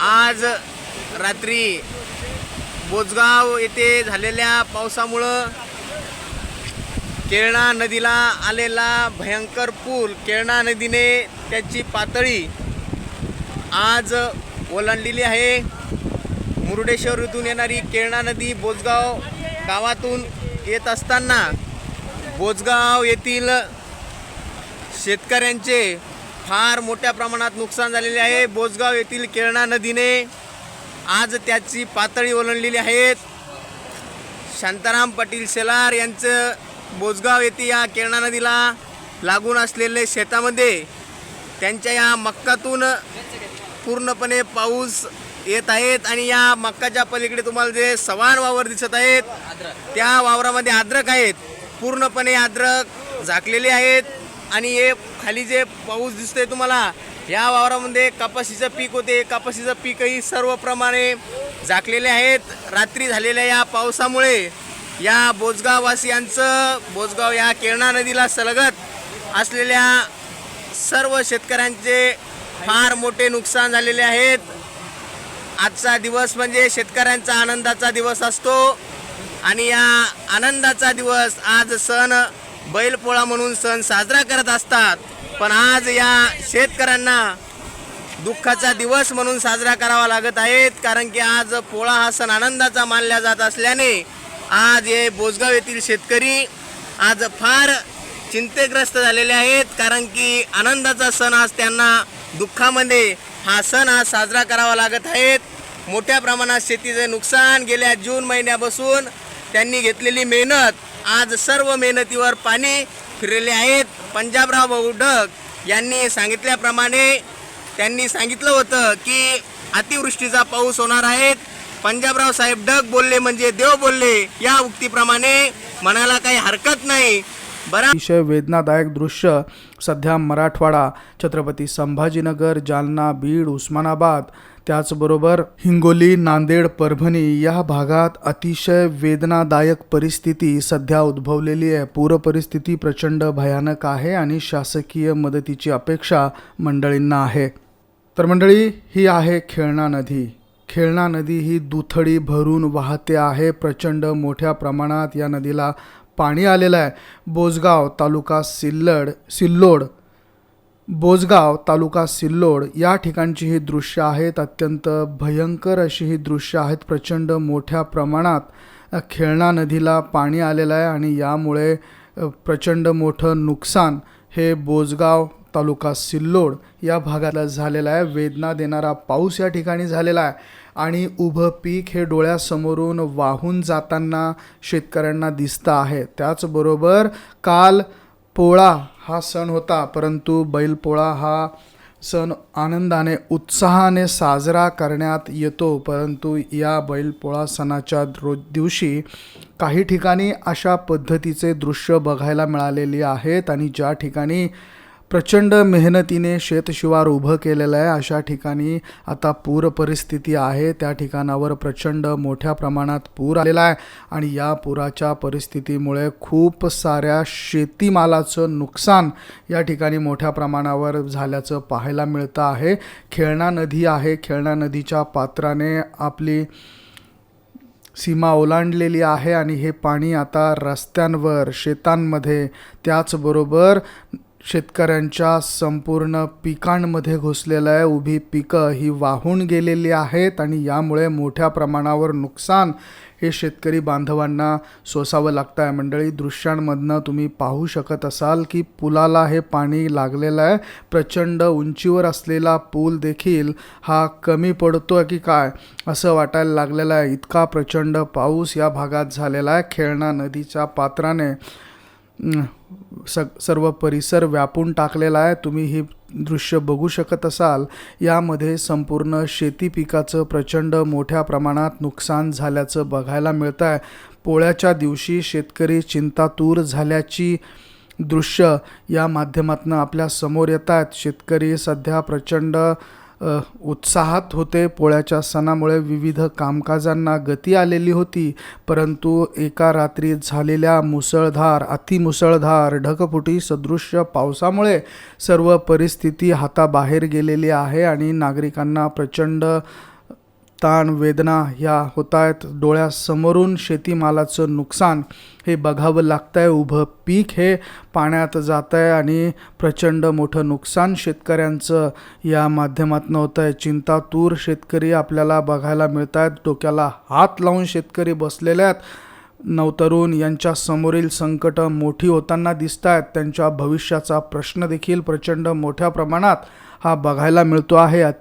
आज रात्री बोजगाव येथे झालेल्या पावसामुळं केळणा नदीला आलेला भयंकर पूल केळणा नदीने त्याची पातळी आज ओलांडलेली आहे. मुरुडेश्वर इथून येणारी केळणा नदी बोजगाव गावातून येत असताना बोजगाव येथील शेतकऱ्यांचे फार मोठ्या प्रमाणात नुकसान झालेले आहे. बोजगाव येथील केळणा नदीने आज त्याची पातळी ओलांडलेली आहेत. शांताराम पाटील शेलार यांचं बोजगाव येथे या केळणा नदीला लागून असलेले शेतामध्ये त्यांच्या या मक्कातून पूर्णपणे पाऊस येत आहेत आणि या मक्काच्या पलीकडे तुम्हाला जे सवान वावर दिसत आहेत त्या वावरामध्ये आद्रक आहेत. पूर्णपणे आद्रक झाकलेले आहेत. आणि हे खाली जे पाऊस दिसतोय तुम्हाला या वावरामध्ये कपाशीचं पीक होते. कपाशीचं पीकही सर्वप्रमाणे झाकलेले आहेत. रात्री झालेल्या या पावसामुळे या बोजगाववासियांचं बोजगाव या केळणा नदीला सलगत असलेल्या सर्व शेतकऱ्यांचे फार मोठे नुकसान झालेले आहेत. आजचा दिवस म्हणजे शेतकऱ्यांचा आनंदाचा दिवस असतो. आणि या आनंदाचा दिवस आज सण बैलपोळा म्हणून सण साजरा करत असतात. पण आज या शेतकऱ्यांना दुःखाचा दिवस म्हणून साजरा करावा लागत आहेत. कारण की आज पोळा हा सण आनंदाचा मानला जात असल्याने आज हे बोजगाव येथील शेतकरी आज फार चिंतेग्रस्त झालेले आहेत. कारण की आनंदाचा सण आज त्यांना दुःखामध्ये हा सण आज साजरा करावा लागत आहेत. मोठ्या प्रमाणात शेतीचे नुकसान गेल्या जून महिन्यापासून त्यांनी घेतलेली मेहनत आज सर्व मेहनतीवर पाणी फिरले आहेत. पंजाबराव भाऊ ढग यांनी सांगितल्याप्रमाणे त्यांनी सांगितलं होतं की अतिवृष्टीचा पाऊस होणार आहेत पंजाबराव साहेब ढग बोलले म्हणजे देव बोलले. या उक्तीप्रमाणे म्हणायला काही हरकत नाही. अतिशय वेदनादायक दृश्य सध्या मराठवाडा छत्रपती संभाजीनगर जालना बीड उस्मानाबाद त्याचबरोबर हिंगोली नांदेड परभणी या भागात अतिशय वेदनादायक परिस्थिती सध्या उद्भवलेली आहे. पूर परिस्थिती प्रचंड भयानक आहे आणि शासकीय मदतीची अपेक्षा मंडळींना आहे. तर मंडळी ही आहे खेळणा नदी. खेळणा नदी ही दुथडी भरून वाहते आहे. प्रचंड मोठ्या प्रमाणात या नदीला पाणी आलेलं आहे. बोजगाव तालुका सिल्लड सिल्लोड. बोजगाव तालुका सिल्लोड या ठिकाणची ही दृश्य आहेत. अत्यंत भयंकर अशी ही दृश्य आहेत. प्रचंड मोठ्या प्रमाणात खेळणा नदीला पाणी आलेलं आहे आणि यामुळे प्रचंड मोठं नुकसान हे बोजगाव तालुका सिल्लोड या भागाला झालेला आहे. वेदना देणारा पाऊस या ठिकाणी झालेला आहे. आणि उभं पीक हे डोळ्यासमोरून वाहून जाताना शेतकऱ्यांना दिसतं आहे. त्याचबरोबर काल पोळा हा सण होता परंतु बैलपोळा हा सण आनंदाने उत्साहाने साजरा करण्यात येतो. परंतु या बैलपोळा सणाच्या रोज दिवशी काही ठिकाणी अशा पद्धतीचे दृश्य बघायला मिळालेली आहेत आणि ज्या ठिकाणी प्रचंड मेहनतीने शेतशिवार उभं केलेलं आहे. अशा ठिकाणी आता पूर परिस्थिती आहे. त्या ठिकाणावर प्रचंड मोठ्या प्रमाणात पूर आलेला आहे आणि या पुराच्या परिस्थितीमुळे खूप साऱ्या शेतीमालाचं नुकसान या ठिकाणी मोठ्या प्रमाणावर झाल्याचं पाहायला मिळतं आहे. खेळणा नदी आहे. खेळणा नदीच्या पात्राने आपली सीमा ओलांडलेली आहे आणि हे पाणी आता रस्त्यांवर शेतांमध्ये त्याचबरोबर शेतकऱ्यांच्या संपूर्ण पिकांमध्ये घुसलेलं आहे. उभी पिकं ही वाहून गेलेली आहेत आणि यामुळे मोठ्या प्रमाणावर नुकसान हे शेतकरी बांधवांना सोसावं लागतं आहे मंडळी दृश्यांमधनं तुम्ही पाहू शकत असाल की पुलाला हे पाणी लागलेलं आहे. प्रचंड उंचीवर असलेला पूल देखील हा कमी पडतो आहे की काय असं वाटायला लागलेलं आहे. इतका प्रचंड पाऊस या भागात झालेला आहे. खेळणा नदीच्या पात्राने स सर्व परिसर व्यापून टाकलेला आहे. तुम्ही हे दृश्य बघू शकत असाल. यामध्ये संपूर्ण शेती पिकाचं प्रचंड मोठ्या प्रमाणात नुकसान झाल्याचं बघायला मिळतं आहे पोळ्याच्या दिवशी शेतकरी चिंतातूर झाल्याची दृश्य या माध्यमातून आपल्यासमोर येत आहेत शेतकरी सध्या प्रचंड उत्साहात होते. पोळ्याच्या सणामुळे विविध कामकाजांना गती आलेली होती. परंतु एका रात्री झालेल्या मुसळधार अतिमुसळधार ढगफुटी सदृश्य पावसामुळे सर्व परिस्थिती हाताबाहेर गेलेली आहे आणि नागरिकांना प्रचंड ताण वेदना ह्या होत आहेत डोळ्यासमोरून शेतीमालाचं नुकसान हे बघावं लागतं आहे उभं पीक हे पाण्यात जात आहे आणि प्रचंड मोठं नुकसान शेतकऱ्यांचं या माध्यमातून होतं आहे चिंतातूर शेतकरी आपल्याला बघायला मिळत आहेत डोक्याला हात लावून शेतकरी बसलेले आहेत. नवतरुण यांच्या समोरील मोठी होताना दिसत आहेत त्यांच्या भविष्याचा प्रश्न देखील प्रचंड मोठ्या प्रमाणात हा बघायला मिळतो आहे.